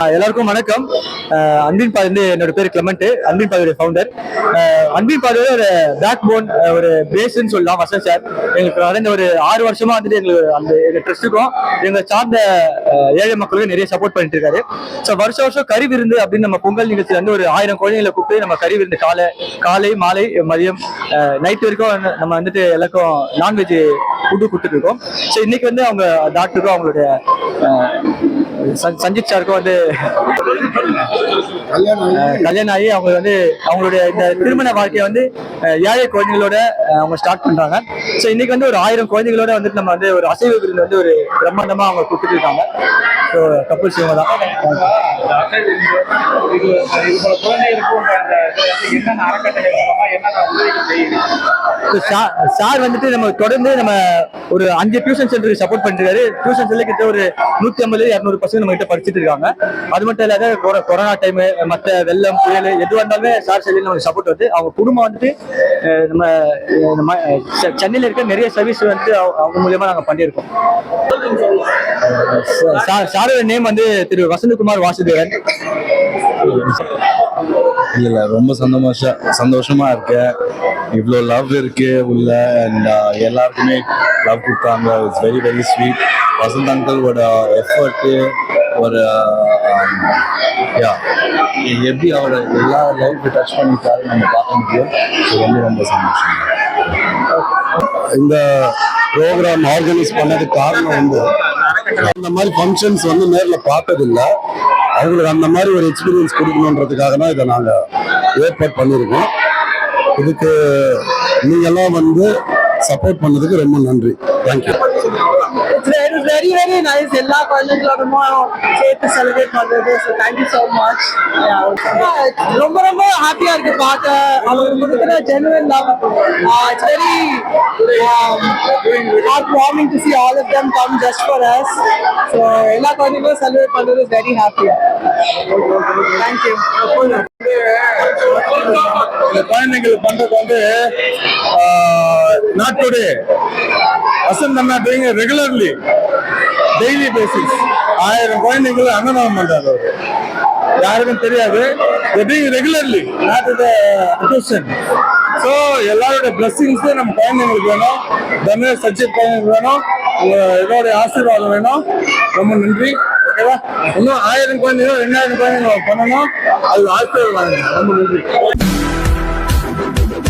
எல்லாருக்கும் வணக்கம். அன்பின் பாதை வந்து என்னோட பேர் கிளமெண்ட் அன்பின் பாதையோட ஃபவுண்டர் அன்பின் பாதையோட ஒரு பேக் போன் ஒரு பேஸ்ன்னு சொல்லலாம் வசந்த் சார். எங்களுக்கு நடந்த ஒரு ஆறு வருஷமா வந்துட்டு எங்களுக்கு அந்த எங்க ட்ரெஸ்ட்டுக்கும் எங்களை சார்ந்த ஏழை மக்களுக்கும் நிறைய சப்போர்ட் பண்ணிட்டு இருக்காரு. ஸோ வருஷம் வருஷம் கறி விருந்து அப்படின்னு நம்ம பொங்கல் நிகழ்ச்சியில வந்து ஒரு ஆயிரம் குழந்தைங்களை கூப்பிட்டு நம்ம கறி விருந்து காலை காலை மாலை மதியம் நைட் வரைக்கும் நம்ம வந்துட்டு எல்லாருக்கும் நான்வெஜ் ஃபுட்டு கொடுத்துட்டு இருக்கோம் ஸோ இன்னைக்கு வந்து அவங்க டாக்டருக்கும் அவங்களுடைய சஞ்சித் சாருக்கும் வந்து கல்யாணம் ஆகி அவங்க வந்து அவங்களுடைய இந்த திருமண வாழ்க்கையை வந்து ஏழை குழந்தைகளோட அவங்க ஸ்டார்ட் பண்றாங்க. ஸோ இன்னைக்கு வந்து ஒரு ஆயிரம் குழந்தைகளோட வந்துட்டு நம்ம வந்து ஒரு அசைவ விருந்து வந்து ஒரு பிரம்மாண்டமா அவங்க கொடுத்துட்டு இருக்காங்க ஸோ கப்பல்ஸ் இவங்க தான். இது என்னென்ன அறக்கட்டளை செய்யுது? சார் வந்துட்டு நம்ம தொடர்ந்து நம்ம ஒரு அஞ்சு டியூஷன் சென்டருக்கு சப்போர்ட் பண்ணிருக்காரு டியூஷன் சென்டர் கிட்ட ஒரு நூத்தி ஐம்பது இரநூறு பசங்க நம்ம கிட்ட படிச்சுட்டு இருக்காங்க. அது மட்டும் இல்லாத கொரோனா டைம் மற்ற வெள்ளம் புயல் எதுவாக இருந்தாலுமே சார் சைடில் நமக்கு சப்போர்ட் வந்து அவங்க குடும்பம் வந்துட்டு நம்ம நம்ம செ- இருக்க நிறைய சர்வீஸ் வந்து அவங்க மூலியமா நாங்கள் பண்ணியிருக்கோம். சார் சாரோட நேம் வந்து திரு வசந்தகுமார் வாசுதேவன். இல்ல ரொம்ப சந்தோஷமா சந்தோஷமா இருக்கு. இவ்வளோ லவ் இருக்கு உள்ள அண்ட் uh, எல்லாருக்குமே லவ் கொடுத்தாங்க. It's very very sweet Vasanth அங்கிளோட effort ஒரு um, யா எப்படி அவரோட எல்லா லைஃப் டச் பண்ணிட்டாரு நம்ம பார்க்க முடியும். இது ரொம்ப ரொம்ப சந்தோஷம். இந்த ப்ரோக்ராம் ஆர்கனைஸ் பண்ணதுக்கு காரணம் வந்து அந்த மாதிரி ஃபங்க்ஷன்ஸ் வந்து நேரில் பார்த்ததில்ல. அவங்களுக்கு அந்த மாதிரி ஒரு எக்ஸ்பீரியன்ஸ் கொடுக்கணுன்றதுக்காக தான் இதை நாங்கள் ஏற்பாடு பண்ணியிருக்கோம். இதுக்கு நீங்கெல்லாம் வந்து சப்போர்ட் பண்ணதுக்கு ரொம்ப நன்றி. தேங்க்யூ வெரி வெரி நைஸ் எல்லா குழந்தைங்களோடமும் சேர்த்து செலிப்ரேட் பண்றது. ஸோ தேங்க்யூ ஸோ மச் ரொம்ப ரொம்ப ஹாப்பியா இருக்கு பார்க்க. அவங்க கொடுக்குற genuine love it's very heart warming to see all of them come just for us so எல்லா குழந்தைங்களும் செலிப்ரேட் பண்றது இஸ் வெரி ஹாப்பியா தேங்க்யூ இந்த பயணங்கள் பண்றது வந்து நாட் டுடே வசந்த் அண்ணா டூயிங் ரெகுலர்லி டெய்லி பேசிஸ் ஆயிரம் குழந்தைங்களுக்கு அன்னதானம் பண்றாரு அவரு. யாருக்கும் தெரியாது. ரெகுலர்லி நாட் அக்கேஷன் ஸோ எல்லாரோட பிளஸ்ஸிங்ஸ் நம்ம குழந்தைங்களுக்கு வேணும். தனுஷ் சச்சித் குழந்தைங்களுக்கு வேணும். உங்க இதோட ஆசீர்வாதம் வேணும். ரொம்ப நன்றி. ஓகேவா இன்னும் ஆயிரம் குழந்தைங்க ரெண்டாயிரம் குழந்தைங்க பண்ணணும். அது ஆசீர்வாதம். ரொம்ப நன்றி. Thank you.